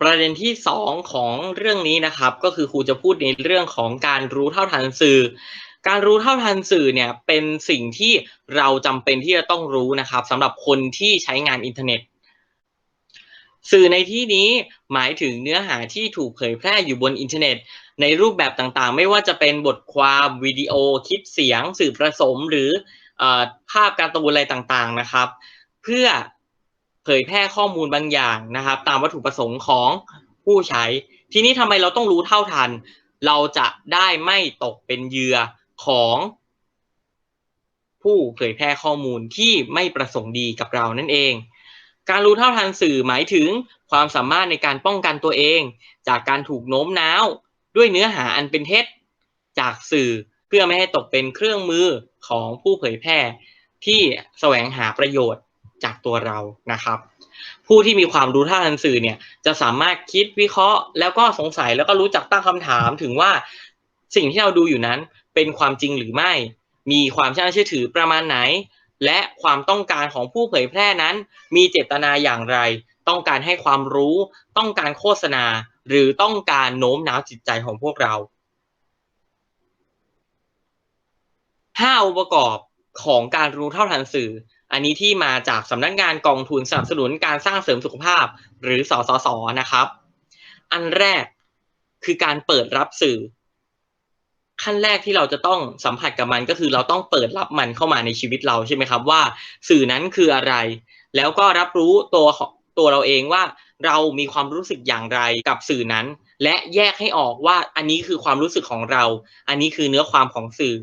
ประเด็นที่สองของเรื่องนี้นะครับ ก็คือครูจะพูดในเรื่องของการรู้เท่าทันสื่อ การรู้เท่าทันสื่อเนี่ยเป็นสิ่งที่เราจำเป็นที่จะต้องรู้นะครับสำหรับคนที่ใช้งานอินเทอร์เน็ต สื่อในที่นี้หมายถึงเนื้อหาที่ถูกเผยแพร่อยู่บนอินเทอร์เน็ต ในรูปแบบต่างๆ ไม่ว่าจะเป็นบทความวิดีโอคลิปเสียง สื่อผสมหรือภาพการ์ตูนอะไรต่างๆนะครับ เพื่อ เผยแพร่ข้อมูลบางอย่างนะครับ ตามวัตถุประสงค์ของผู้ใช้ ทีนี้ทำไมเราต้องรู้เท่าทัน เราจะได้ไม่ตกเป็นเหยื่อของ ผู้เผยแพร่ข้อมูลที่ไม่ประสงค์ดีกับเรานั่นเอง การรู้เท่าทันสื่อหมายถึงความสามารถในการป้องกันตัวเอง จากการถูกโน้มน้าว ด้วยเนื้อหาอันเป็นเท็จ จากสื่อเพื่อไม่ให้ตกเป็นเครื่องมือของผู้เผยแพร่ที่แสวงหาประโยชน์ จากตัวเรานะครับ ผู้ที่มีความรู้ท่าทันสื่อเนี่ยจะสามารถคิดวิเคราะห์ แล้วก็สงสัยแล้วก็รู้จักตั้งคำถามถึงว่าสิ่งที่เราดูอยู่นั้นเป็นความจริงหรือไม่ มีความเชื่อถือประมาณไหน และความต้องการของผู้เผยแพร่นั้น มีเจตนาอย่างไร ต้องการให้ความรู้ ต้องการโฆษณา หรือต้องการโน้มน้าวจิตใจของพวกเราห้าองค์ประกอบของการรู้เท่าทันสื่อ อันนี้ที่มาจากสำนักงานกองทุนสนับสนุนการสร้างเสริมสุขภาพ หรือสสสนะครับ อันแรกคือการเปิดรับสื่อ ขั้นแรกที่เราจะต้องสัมผัสกับมันก็คือเราต้องเปิดรับมันเข้ามาในชีวิตเราใช่ไหมครับ ว่าสื่อนั้นคืออะไร แล้วก็รับรู้ตัวตัวเราเองว่าเรามีความรู้สึกอย่างไรกับสื่อนั้น และแยกให้ออกว่าอันนี้คือความรู้สึกของเรา อันนี้คือเนื้อความของสื่อ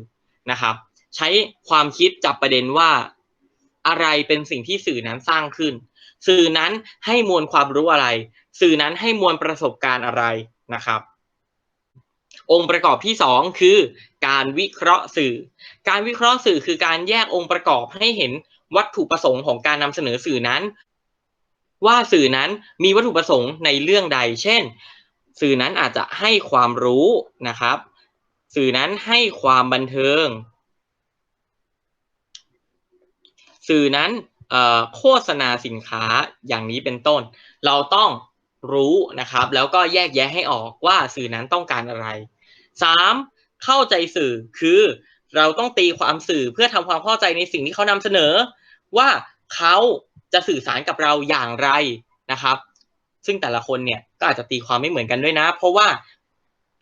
นะครับ ใช้ความคิดจับประเด็นว่า อะไรเป็นสิ่งที่สื่อนั้นสร้างขึ้น สื่อนั้นให้มวลความรู้อะไร สื่อนั้นให้มวลประสบการณ์อะไรนะครับ องค์ประกอบที่สองคือ การวิเคราะห์สื่อ การวิเคราะห์สื่อคือการแยกองค์ประกอบให้เห็นวัตถุประสงค์ของการนำเสนอสื่อนั้น ว่าสื่อนั้นมีวัตถุประสงค์ในเรื่องใด เช่น สื่อนั้นอาจจะให้ความรู้นะครับ สื่อนั้นให้ความบันเทิง สื่อนั้นโฆษณาสินค้าอย่างนี้เป็นต้น เราต้องรู้นะครับ แล้วก็แยกแยะให้ออกว่าสื่อนั้นต้องการอะไร 3. เข้าใจสื่อคือเราต้องตีความสื่อเพื่อทำความเข้าใจในสิ่งที่เขานำเสนอ ว่าเขาจะสื่อสารกับเราอย่างไรนะครับ ซึ่งแต่ละคนเนี่ยก็อาจจะตีความไม่เหมือนกันด้วยนะ เพราะว่า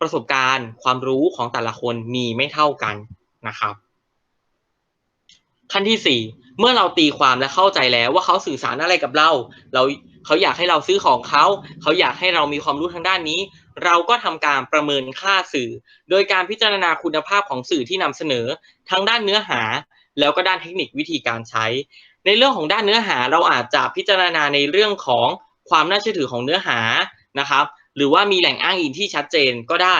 ประสบการณ์ความรู้ของแต่ละคนมีไม่เท่ากันนะครับ ขั้นที่4 เมื่อเราตีความและเข้าใจแล้วว่าเขาสื่อสารอะไรกับเรา เราเขาอยากให้เราซื้อของเขาเขาอยากให้เรามีความรู้ทางด้านนี้ เราก็ทำการประเมินค่าสื่อ โดยการพิจารณาคุณภาพของสื่อที่นำเสนอทั้งด้านเนื้อหา แล้วก็ด้านเทคนิควิธีการใช้ ในเรื่องของด้านเนื้อหาเราอาจจะพิจารณาในเรื่องของความน่าเชื่อถือของเนื้อหานะครับ หรือว่ามีแหล่งอ้างอิงที่ชัดเจนก็ได้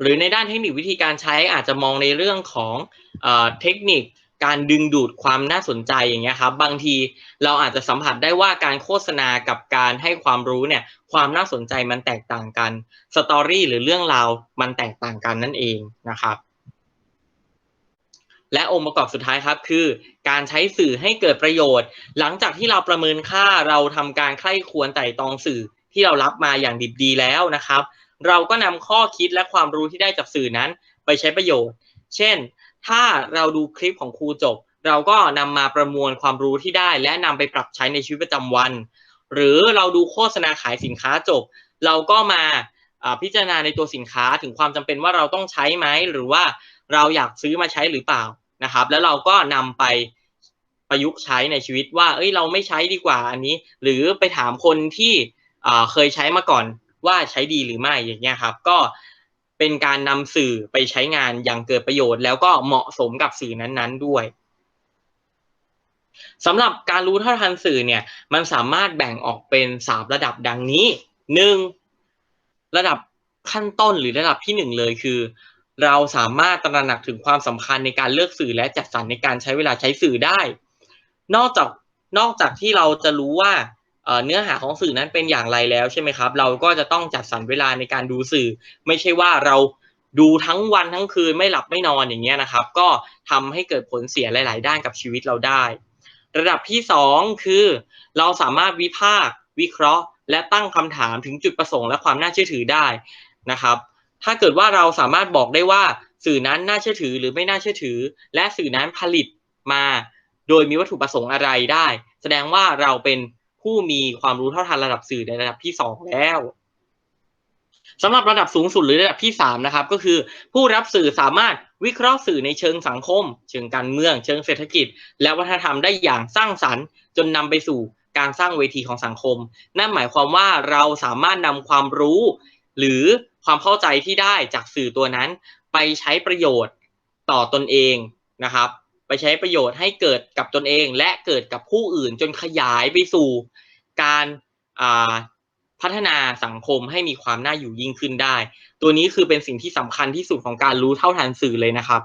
หรือในด้านเทคนิควิธีการใช้อาจจะมองในเรื่องของเทคนิค การดึงดูดความน่าสนใจอย่างเงี้ยครับบางทีเราอาจจะสัมผัสได้ว่าการโฆษณากับการให้ความรู้เนี่ยความน่าสนใจมันแตกต่างกันสตอรี่หรือเรื่องราวมันแตกต่างกันนั่นเองนะครับ และองค์ประกอบสุดท้ายครับคือ การใช้สื่อให้เกิดประโยชน์ หลังจากที่เราประเมินค่าเราทำการใคร่ควรไต่ตองสื่อที่เรารับมาอย่างดิบดีแล้วนะครับ เราก็นำข้อคิดและความรู้ที่ได้จากสื่อนั้นไปใช้ประโยชน์ เช่น ถ้าเราดูคลิปของครูจบ เราก็นำมาประมวลความรู้ที่ได้ และนำไปปรับใช้ในชีวิตประจำวัน หรือเราดูโฆษณาขายสินค้าจบ เราก็มาพิจารณาในตัวสินค้าถึงความจำเป็นว่าเราต้องใช้ไหมหรือว่าเราอยากซื้อมาใช้หรือเปล่านะครับ แล้วเราก็นำไปประยุกต์ใช้ในชีวิตว่า เอ้ย เราไม่ใช้ดีกว่าอันนี้ หรือไปถามคนที่เคยใช้มาก่อนว่าใช้ดีหรือไม่อย่างเงี้ยครับ ก็ เป็นการนำสื่อไปใช้งานอย่างเกิดประโยชน์ แล้วก็เหมาะสมกับสื่อนั้นๆด้วยสำหรับการรู้เท่าทันสื่อเนี่ย มันสามารถแบ่งออกเป็นสามระดับดังนี้หนึ่งระดับขั้นต้นหรือระดับที่หนึ่งเลยคือ เราสามารถตระหนักถึงความสำคัญในการเลือกสื่อและจัดสรรในการใช้เวลาใช้สื่อได้ นอกจากนอกจากที่เราจะรู้ว่า เนื้อหาของสื่อนั้นเป็นอย่างไรแล้วใช่ไหมครับ เราก็จะต้องจัดสรรเวลาในการดูสื่อ ไม่ใช่ว่าเราดูทั้งวันทั้งคืนไม่หลับไม่นอนอย่างเงี้ยนะครับ ก็ทำให้เกิดผลเสียหลาย ๆ ด้านกับชีวิตเราได้ ระดับที่ 2 คือ เราสามารถวิพากษ์วิเคราะห์ และตั้งคำถามถึงจุดประสงค์และความน่าเชื่อถือได้นะครับ ถ้าเกิดว่าเราสามารถบอกได้ว่าสื่อนั้นน่าเชื่อถือหรือไม่น่าเชื่อถือ และสื่อนั้นผลิตมา โดยมีวัตถุประสงค์อะไรได้ แสดงว่าเราเป็น ผู้มีความรู้เท่าทันระดับสื่อในระดับที่สองแล้วสำหรับระดับสูงสุดหรือระดับที่สามนะครับก็คือ ผู้รับสื่อสามารถวิเคราะห์สื่อในเชิงสังคม เชิงการเมือง เชิงเศรษฐกิจ และวัฒนธรรมได้อย่างสร้างสรรค์ จนนำไปสู่การสร้างเวทีของสังคม นั่นหมายความว่าเราสามารถนำความรู้ หรือความเข้าใจที่ได้จากสื่อตัวนั้น ไปใช้ประโยชน์ต่อตนเองนะครับ ไปใช้ประโยชน์ให้เกิดกับตนเองและเกิดกับผู้อื่นจนขยายไปสู่การพัฒนาสังคมให้มีความน่าอยู่ยิ่งขึ้นได้ ตัวนี้คือเป็นสิ่งที่สำคัญที่สุดของการรู้เท่าทันสื่อเลยนะครับ